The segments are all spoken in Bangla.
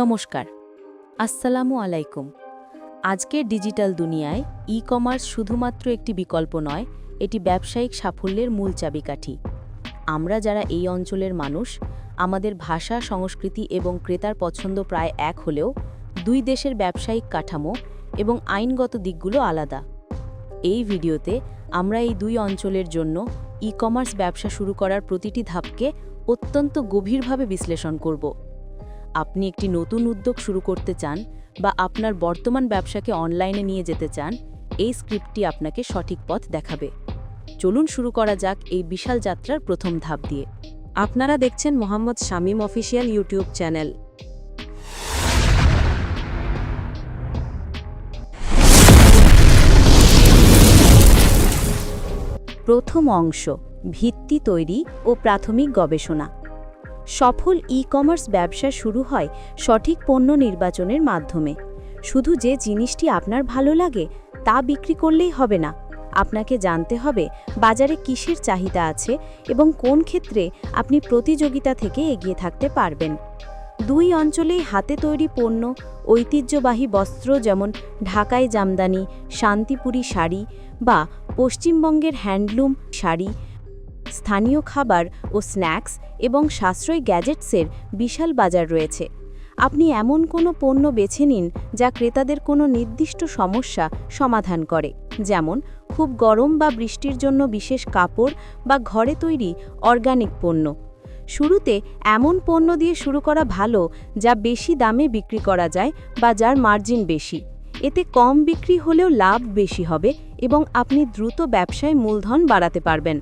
নমস্কার। আসসালামু আলাইকুম। আজকের ডিজিটাল দুনিয়ায় ই কমার্স শুধুমাত্র একটি বিকল্প নয়, এটি ব্যবসায়িক সাফল্যের মূল চাবিকাঠি। আমরা যারা এই অঞ্চলের মানুষ, আমাদের ভাষা, সংস্কৃতি এবং ক্রেতার পছন্দ প্রায় এক হলেও দুই দেশের ব্যবসায়িক কাঠামো এবং আইনগত দিকগুলো আলাদা। এই ভিডিওতে আমরা এই দুই অঞ্চলের জন্য ই কমার্স ব্যবসা শুরু করার প্রতিটি ধাপকে অত্যন্ত গভীরভাবে বিশ্লেষণ করব। আপনি একটি নতুন উদ্যোগ শুরু করতে চান বা আপনার বর্তমান ব্যবসাকে অনলাইনে নিয়ে যেতে চান, এই স্ক্রিপ্টটি আপনাকে সঠিক পথ দেখাবে। চলুন শুরু করা যাক এই বিশাল যাত্রার প্রথম ধাপ দিয়ে। আপনারা দেখছেন Mohammad Shamim official YouTube channel. প্রথম অংশ, ভিত্তি তৈরি ও প্রাথমিক গবেষণা। সফল ই কমার্স ব্যবসা শুরু হয় সঠিক পণ্য নির্বাচনের মাধ্যমে। শুধু যে জিনিসটি আপনার ভালো লাগে, তা বিক্রি করলেই হবে না। আপনাকে জানতে হবে বাজারে কিসের চাহিদা আছে এবং কোন ক্ষেত্রে আপনি প্রতিযোগিতা থেকে এগিয়ে থাকতে পারবেন। দুই অঞ্চলেই হাতে তৈরি পণ্য, ঐতিহ্যবাহী বস্ত্র যেমন ঢাকাই জামদানি, শান্তিপুরি শাড়ি বা পশ্চিমবঙ্গের হ্যান্ডলুম শাড়ি স্থানীয় খাবার ও স্ন্যাক্স এবং সাশ্রয়ী গ্যাজেটসের বিশাল বাজার রয়েছে। আপনি এমন কোনো পণ্য বেছে নিন যা ক্রেতাদের কোনো নির্দিষ্ট সমস্যা সমাধান করে, যেমন খুব গরম বা বৃষ্টির জন্য বিশেষ কাপড় বা ঘরে তৈরি অর্গানিক পণ্য। শুরুতে এমন পণ্য দিয়ে শুরু করা ভালো যা বেশি দামে বিক্রি করা যায় বা যার মার্জিন বেশি। এতে কম বিক্রি হলেও লাভ বেশি হবে এবং আপনি দ্রুত ব্যবসায় মূলধন বাড়াতে পারবেন।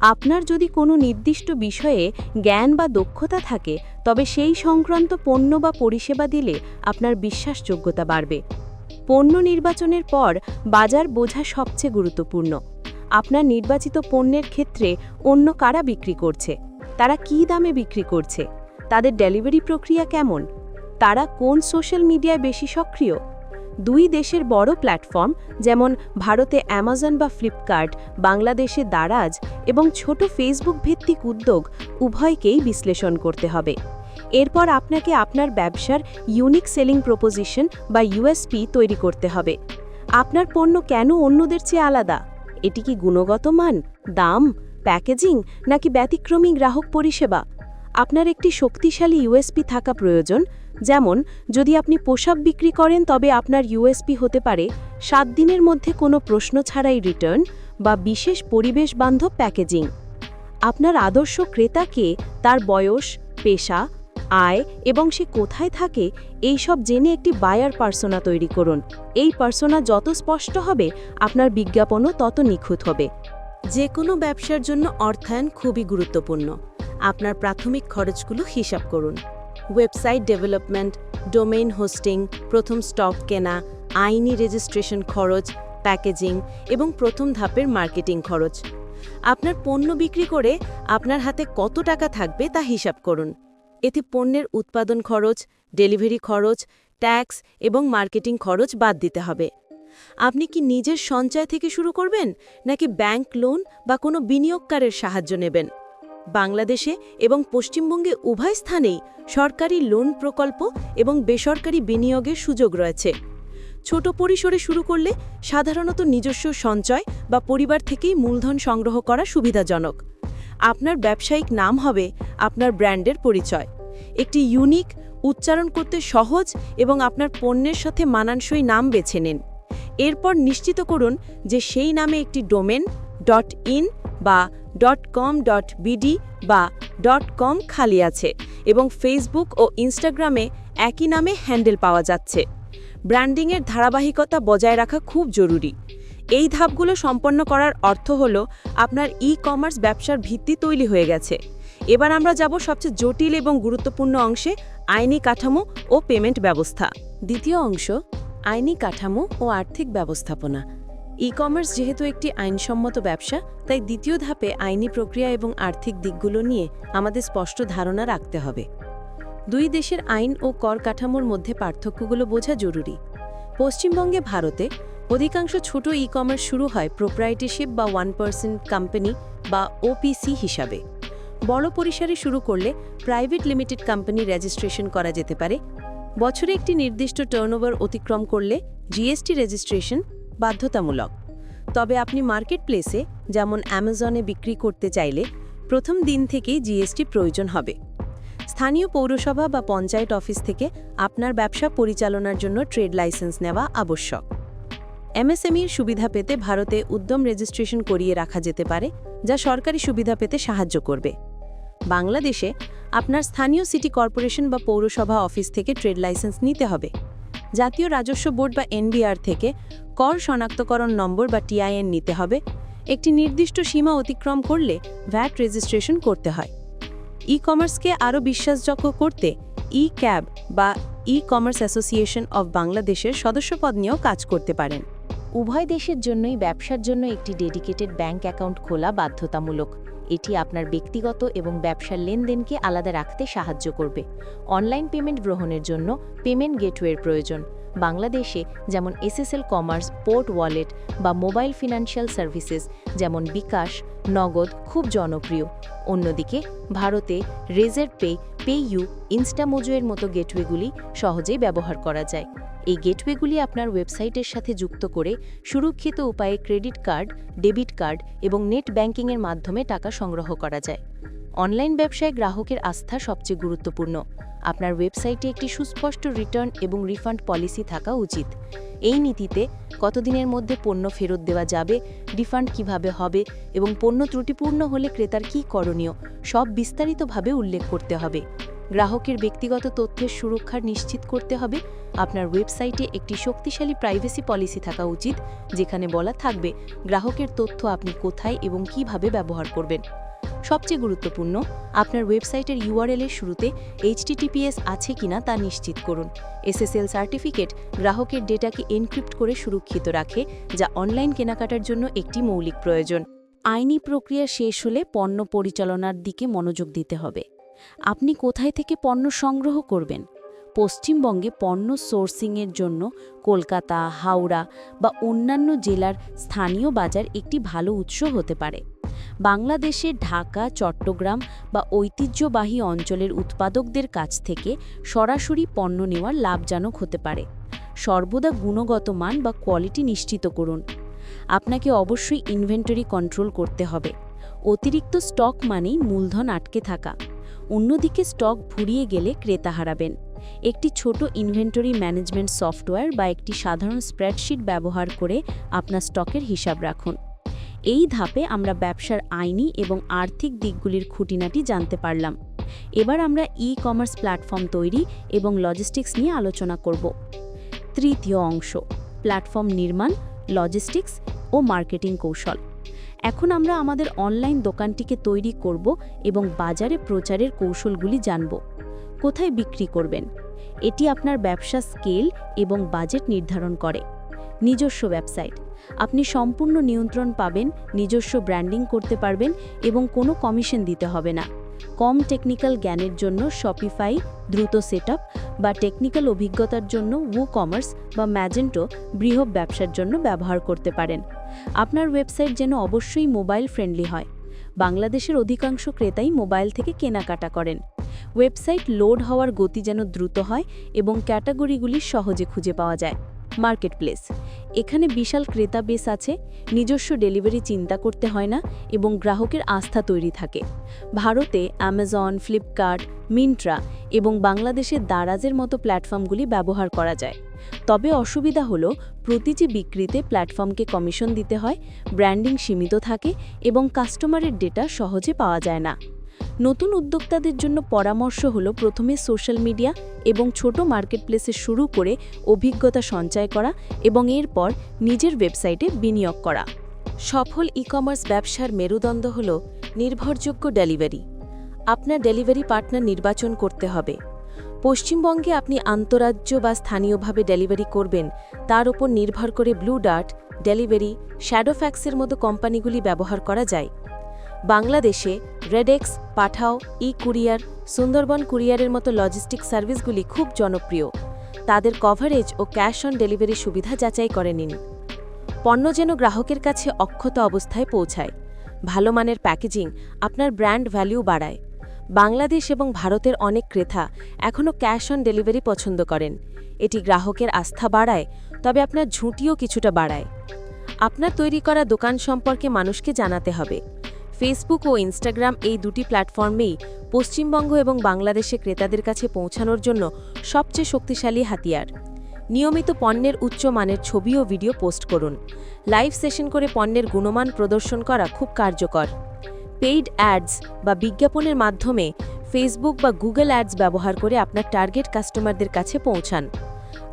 আপনার যদি কোনো নির্দিষ্ট বিষয়ে জ্ঞান বা দক্ষতা থাকে, তবে সেই সংক্রান্ত পণ্য বা পরিষেবা দিলে আপনার বিশ্বাসযোগ্যতা বাড়বে। পণ্য নির্বাচনের পর বাজার বোঝা সবচেয়ে গুরুত্বপূর্ণ। আপনার নির্বাচিত পণ্যের ক্ষেত্রে অন্য কারা বিক্রি করছে? তারা কী দামে বিক্রি করছে? তাদের ডেলিভারি প্রক্রিয়া কেমন? তারা কোন সোশ্যাল মিডিয়ায় বেশি সক্রিয়? দুই দেশের বড় প্ল্যাটফর্ম, যেমন ভারতে অ্যামাজন বা ফ্লিপকার্ট বাংলাদেশে দারাজ এবং ছোট ফেসবুক ভিত্তিক উদ্যোগ উভয়কেই বিশ্লেষণ করতে হবে। এরপর আপনাকে আপনার ব্যবসার ইউনিক সেলিং প্রপোজিশন বা ইউএসপি তৈরি করতে হবে। আপনার পণ্য কেন অন্যদের চেয়ে আলাদা? এটি কি গুণগত মান, দাম, প্যাকেজিং, নাকি ব্যতিক্রমী গ্রাহক পরিষেবা? আপনার একটি শক্তিশালী ইউএসপি থাকা প্রয়োজন যেমন, যদি আপনি পোশাক বিক্রি করেন, তবে আপনার ইউএসপি হতে পারে, সাত দিনের মধ্যে কোনো প্রশ্ন ছাড়াই রিটার্ন বা বিশেষ পরিবেশ বান্ধব প্যাকেজিং। আপনার আদর্শ ক্রেতাকে তার বয়স, পেশা, আয় এবং সে কোথায় থাকে, এই সব জেনে একটি বায়ার পার্সোনা তৈরি করুন। এই পার্সোনা যত স্পষ্ট হবে, আপনার বিজ্ঞাপনও তত নিখুঁত হবে। যে কোনো ব্যবসার জন্য অর্থায়ন খুবই গুরুত্বপূর্ণ। আপনার প্রাথমিক খরচগুলো হিসাব করুন। ওয়েবসাইট ডেভেলপমেন্ট ডোমেইন হোস্টিং প্রথম স্টক কেনা, আইনি রেজিস্ট্রেশন খরচ প্যাকেজিং এবং প্রথম ধাপের মার্কেটিং খরচ। আপনার পণ্য বিক্রি করে আপনার হাতে কত টাকা থাকবে তা হিসাব করুন। এতে পণ্যের উৎপাদন খরচ ডেলিভারি খরচ ট্যাক্স এবং মার্কেটিং খরচ বাদ দিতে হবে। আপনি কি নিজের সঞ্চয় থেকে শুরু করবেন, নাকি ব্যাংক লোন বা কোনো বিনিয়োগকারের সাহায্য নেবেন? বাংলাদেশে এবং পশ্চিমবঙ্গে উভয় স্থানেই সরকারি লোন প্রকল্প এবং বেসরকারি বিনিয়োগের সুযোগ রয়েছে। ছোট পরিসরে শুরু করলে সাধারণত নিজস্ব সঞ্চয় বা পরিবার থেকেই মূলধন সংগ্রহ করা সুবিধাজনক। আপনার ব্যবসায়িক নাম হবে আপনার ব্র্যান্ডের পরিচয়। একটি ইউনিক, উচ্চারণ করতে সহজ এবং আপনার পণ্যের সাথে মানানসই নাম বেছে নিন। এরপর নিশ্চিত করুন যে সেই নামে একটি ডোমেন, ডট ইন বা ডট কম ডট বিডি বা ডট কম খালি আছে এবং ফেসবুক ও ইনস্টাগ্রামে একই নামে হ্যান্ডেল পাওয়া যাচ্ছে। ব্র্যান্ডিংয়ের ধারাবাহিকতা বজায় রাখা খুব জরুরি। এই ধাপগুলো সম্পন্ন করার অর্থ হল আপনার ই কমার্স ব্যবসার ভিত্তি তৈরি হয়ে গেছে। এবার আমরা যাব সবচেয়ে জটিল এবং গুরুত্বপূর্ণ অংশে, আইনি কাঠামো ও পেমেন্ট ব্যবস্থা। দ্বিতীয় অংশ, আইনি কাঠামো ও আর্থিক ব্যবস্থাপনা। ই কমার্স যেহেতু একটি আইনসম্মত ব্যবসা, তাই দ্বিতীয় ধাপে আইনি প্রক্রিয়া এবং আর্থিক দিকগুলো নিয়ে আমাদের স্পষ্ট ধারণা রাখতে হবে। দুই দেশের আইন ও কর কাঠামোর মধ্যে পার্থক্যগুলো বোঝা জরুরি। পশ্চিমবঙ্গে ভারতে অধিকাংশ ছোট ই কমার্স শুরু হয় প্রোপ্রাইটিশিপ বা ওয়ান পার্সেন্ট কোম্পানি বা ওপিসি হিসাবে। বড় পরিসরে শুরু করলে প্রাইভেট লিমিটেড কোম্পানি রেজিস্ট্রেশন করা যেতে পারে। বছরে একটি নির্দিষ্ট টার্নওভার অতিক্রম করলে জিএসটি রেজিস্ট্রেশন বাধ্যতামূলক। তবে আপনি মার্কেট প্লেসে যেমন অ্যামাজনে বিক্রি করতে চাইলে, প্রথম দিন থেকেই জিএসটি প্রয়োজন হবে। স্থানীয় পৌরসভা বা পঞ্চায়েত অফিস থেকে আপনার ব্যবসা পরিচালনার জন্য ট্রেড লাইসেন্স নেওয়া আবশ্যক। এমএসএমইর সুবিধা পেতে ভারতে উদ্যম রেজিস্ট্রেশন করিয়ে রাখা যেতে পারে, যা সরকারি সুবিধা পেতে সাহায্য করবে। বাংলাদেশে আপনার স্থানীয় সিটি কর্পোরেশন বা পৌরসভা অফিস থেকে ট্রেড লাইসেন্স নিতে হবে। জাতীয় রাজস্ব বোর্ড বা এনবিআর থেকে কর শনাক্তকরণ নম্বর বা টিআইএন নিতে হবে। একটি নির্দিষ্ট সীমা অতিক্রম করলে ভ্যাট রেজিস্ট্রেশন করতে হয়। ই কমার্সকে আরও বিশ্বাসযোগ্য করতে ই ক্যাব বা ই কমার্স অ্যাসোসিয়েশন অব বাংলাদেশের সদস্যপদ নিয়েও কাজ করতে পারেন। উভয় দেশের জন্যই ব্যবসার জন্য একটি ডেডিকেটেড ব্যাংক অ্যাকাউন্ট খোলা বাধ্যতামূলক। এটি আপনার ব্যক্তিগত এবং ব্যবসার লেনদেনকে আলাদা রাখতে সাহায্য করবে। অনলাইন পেমেন্ট গ্রহণের জন্য পেমেন্ট গেটওয়ের প্রয়োজন। বাংলাদেশে যেমন এসএসএল কমার্স, পোর্ট ওয়ালেট বা মোবাইল ফিনান্সিয়াল সার্ভিসেস যেমন বিকাশ, নগদ খুব জনপ্রিয়। অন্যদিকে ভারতে রেজার পে পেইউ ইনস্টামোজোয়ের মতো গেটওয়েগুলি সহজেই ব্যবহার করা যায়। এই গেটওয়েগুলি আপনার ওয়েবসাইটের সাথে যুক্ত করে সুরক্ষিত উপায়ে ক্রেডিট কার্ড, ডেবিট কার্ড এবং নেট ব্যাংকিংয়ের মাধ্যমে টাকা সংগ্রহ করা যায়। অনলাইন ব্যবসায় গ্রাহকের আস্থা সবচেয়ে গুরুত্বপূর্ণ। আপনার ওয়েবসাইটে একটি সুস্পষ্ট রিটার্ন এবং রিফান্ড পলিসি থাকা উচিত। এই নীতিতে কতদিনের মধ্যে পণ্য ফেরত দেওয়া যাবে, রিফান্ড কীভাবে হবে এবং পণ্য ত্রুটিপূর্ণ হলে ক্রেতার কী করণীয়, সব বিস্তারিতভাবে উল্লেখ করতে হবে। গ্রাহকের ব্যক্তিগত তথ্যের সুরক্ষা নিশ্চিত করতে হবে। আপনার ওয়েবসাইটে একটি শক্তিশালী প্রাইভেসি পলিসি থাকা উচিত, যেখানে বলা থাকবে, গ্রাহকের তথ্য আপনি কোথায় এবং কীভাবে ব্যবহার করবেন। সবচেয়ে গুরুত্বপূর্ণ, আপনার ওয়েবসাইটের ইউআরএল এর শুরুতে এইচটিটিপিএস আছে কিনা তা নিশ্চিত করুন। এসএসএল সার্টিফিকেট গ্রাহকের ডেটাকে এনক্রিপ্ট করে সুরক্ষিত রাখে, যা অনলাইন কেনাকাটার জন্য একটি মৌলিক প্রয়োজন। আইনি প্রক্রিয়া শেষ হলে পণ্য পরিচালনার দিকে মনোযোগ দিতে হবে। আপনি কোথায় থেকে পণ্য সংগ্রহ করবেন? পশ্চিমবঙ্গে পণ্য সোর্সিংয়ের জন্য কলকাতা, হাওড়া বা অন্যান্য জেলার স্থানীয় বাজার একটি ভালো উৎস হতে পারে। বাংলাদেশে ঢাকা, চট্টগ্রাম বা ঐতিহ্যবাহী অঞ্চলের উৎপাদকদের কাছ থেকে সরাসরি পণ্য নেওয়া লাভজনক হতে পারে। সর্বদা গুণগত মান বা কোয়ালিটি নিশ্চিত করুন। আপনাকে অবশ্যই ইনভেন্টরি কন্ট্রোল করতে হবে। অতিরিক্ত স্টক মানেই মূলধন আটকে থাকা। অন্যদিকে স্টক ভুরিয়ে গেলে ক্রেতা হারাবেন। একটি ছোট ইনভেন্টরি ম্যানেজমেন্ট সফটওয়্যার বা একটি সাধারণ স্প্রেডশিট ব্যবহার করে আপনার স্টকের হিসাব রাখুন। এই ধাপে আমরা ব্যবসার আইনি এবং আর্থিক দিকগুলির খুঁটিনাটি জানতে পারলাম। এবার আমরা ই কমার্স প্ল্যাটফর্ম তৈরি এবং লজিস্টিক্স নিয়ে আলোচনা করব। তৃতীয় অংশ প্ল্যাটফর্ম নির্মাণ লজিস্টিক্স ও মার্কেটিং কৌশল। এখন আমরা আমাদের অনলাইন দোকানটিকে তৈরি করব এবং বাজারে প্রচারের কৌশলগুলি জানব। কোথায় বিক্রি করবেন? এটি আপনার ব্যবসা স্কেল এবং বাজেট নির্ধারণ করে। নিজস্ব ওয়েবসাইট আপনি সম্পূর্ণ নিয়ন্ত্রণ পাবেন, নিজস্ব ব্র্যান্ডিং করতে পারবেন এবং কোনো কমিশন দিতে হবে না। কম টেকনিক্যাল জ্ঞানের জন্য শপিফাই দ্রুত সেটআপ বা টেকনিক্যাল অভিজ্ঞতার জন্য উ কমার্স বা ম্যাজেন্টো বৃহৎ ব্যবসার জন্য ব্যবহার করতে পারেন। আপনার ওয়েবসাইট যেন অবশ্যই মোবাইল ফ্রেন্ডলি হয়। বাংলাদেশের অধিকাংশ ক্রেতাই মোবাইল থেকে কেনাকাটা করেন। ওয়েবসাইট লোড হওয়ার গতি যেন দ্রুত হয় এবং ক্যাটাগরিগুলি সহজে খুঁজে পাওয়া যায়। মার্কেটপ্লেস। এখানে বিশাল ক্রেতা বেস আছে, নিজস্ব ডেলিভারি চিন্তা করতে হয় না এবং গ্রাহকের আস্থা তৈরি থাকে। ভারতে অ্যামাজন ফ্লিপকার্ট মিন্ট্রা এবং বাংলাদেশের দারাজের মতো প্ল্যাটফর্মগুলি ব্যবহার করা যায়। তবে অসুবিধা হলো, প্রতিটি বিক্রিতে প্ল্যাটফর্মকে কমিশন দিতে হয়, ব্র্যান্ডিং সীমিত থাকে এবং কাস্টমারের ডেটা সহজে পাওয়া যায় না। নতুন উদ্যোক্তাদের জন্য পরামর্শ হলো প্রথমে সোশ্যাল মিডিয়া এবং ছোট মার্কেটপ্লেসে শুরু করে অভিজ্ঞতা সঞ্চয় করা এবং এরপর নিজের ওয়েবসাইটে বিনিয়োগ করা। সফল ই কমার্স ব্যবসার মেরুদণ্ড হল নির্ভরযোগ্য ডেলিভারি। আপনার ডেলিভারি পার্টনার নির্বাচন করতে হবে। পশ্চিমবঙ্গে আপনি আন্তরাজ্য বা স্থানীয়ভাবে ডেলিভারি করবেন, তার উপর নির্ভর করে ব্লু ডার্ট, ডেলিভারি, শ্যাডোফ্যাক্সের মতো কোম্পানিগুলি ব্যবহার করা যায়। বাংলাদেশে Redx Pathao, e courier, Sundarban কুরিয়ারের মতো লজিস্টিক সার্ভিসগুলি খুব জনপ্রিয়। তাদের কভারেজ ও ক্যাশ অন ডেলিভারি সুবিধা যাচাই করে নিন। পণ্য যেন গ্রাহকের কাছে অক্ষত অবস্থায় পৌঁছায়। ভালো মানের প্যাকেজিং আপনার ব্র্যান্ড ভ্যালিউ বাড়ায়। বাংলাদেশ এবং ভারতের অনেক ক্রেতা এখনও ক্যাশ অন ডেলিভারি পছন্দ করেন। এটি গ্রাহকের আস্থা বাড়ায়, তবে আপনার ঝুঁটিও কিছুটা বাড়ায়। আপনার তৈরি করা দোকান সম্পর্কে মানুষকে জানাতে হবে। ফেসবুক ও ইনস্টাগ্রাম এই দুটি প্ল্যাটফর্মেই পশ্চিমবঙ্গ এবং বাংলাদেশে ক্রেতাদের কাছে পৌঁছানোর জন্য সবচেয়ে শক্তিশালী হাতিয়ার। নিয়মিত পণ্যের উচ্চ মানের ছবি ও ভিডিও পোস্ট করুন। লাইভ সেশন করে পণ্যের গুণমান প্রদর্শন করা খুব কার্যকর। পেইড অ্যাডস বা বিজ্ঞাপনের মাধ্যমে ফেসবুক বা গুগল অ্যাডস ব্যবহার করে আপনার টার্গেট কাস্টমারদের কাছে পৌঁছান।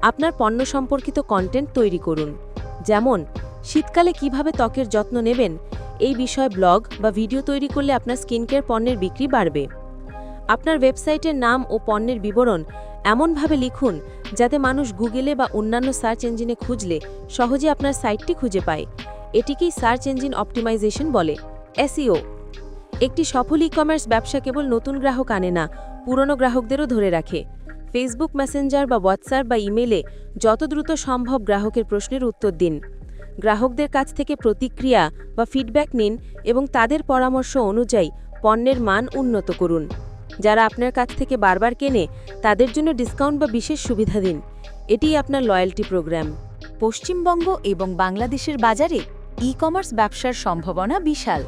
আপনার পণ্য সম্পর্কিত কন্টেন্ট তৈরি করুন। যেমন, শীতকালে কীভাবে ত্বকের যত্ন নেবেন এই বিষয়ে ব্লগ বা ভিডিও তৈরি করলে আপনার স্কিন কেয়ার পণ্যের বিক্রি বাড়বে। আপনার ওয়েবসাইটের নাম ও পণ্যের বিবরণ এমনভাবে লিখুন যাতে মানুষ গুগলে বা অন্যান্য সার্চ ইঞ্জিনে খুঁজলে সহজে আপনার সাইটটি খুঁজে পায়। এটিকেই সার্চ ইঞ্জিন অপটিমাইজেশন বলে, এসইও। একটি সফল ই কমার্স ব্যবসা কেবল নতুন গ্রাহক আনে না, পুরনো গ্রাহকদেরও ধরে রাখে। ফেসবুক মেসেঞ্জার বা হোয়াটসঅ্যাপ বা ইমেলে যত দ্রুত সম্ভব গ্রাহকের প্রশ্নের উত্তর দিন। গ্রাহকদের কাছ থেকে প্রতিক্রিয়া বা ফিডব্যাক নিন এবং তাদের পরামর্শ অনুযায়ী পণ্যের মান উন্নত করুন। যারা আপনার কাছ থেকে বারবার কেনে, তাদের জন্য ডিসকাউন্ট বা বিশেষ সুবিধা দিন। এটিই আপনার লয়্যাল্টি প্রোগ্রাম পশ্চিমবঙ্গ এবং বাংলাদেশের বাজারে ই কমার্স ব্যবসার সম্ভাবনা বিশাল।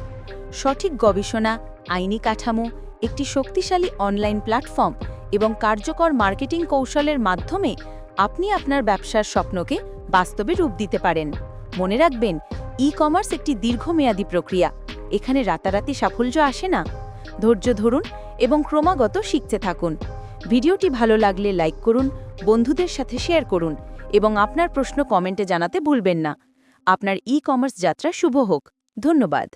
সঠিক গবেষণা, আইনি কাঠামো, একটি শক্তিশালী অনলাইন প্ল্যাটফর্ম এবং কার্যকর মার্কেটিং কৌশলের মাধ্যমে আপনি আপনার ব্যবসার স্বপ্নকে বাস্তবে রূপ দিতে পারেন। মনে রাখবেন ই কমার্স একটি দীর্ঘমেয়াদী প্রক্রিয়া। এখানে রাতারাতি সাফল্য আসে না। ধৈর্য ধরুন এবং ক্রমাগত শিখতে থাকুন। ভিডিওটি ভালো লাগলে লাইক করুন, বন্ধুদের সাথে শেয়ার করুন এবং আপনার প্রশ্ন কমেন্টে জানাতে ভুলবেন না। আপনার ই কমার্স যাত্রা শুভ হোক। ধন্যবাদ।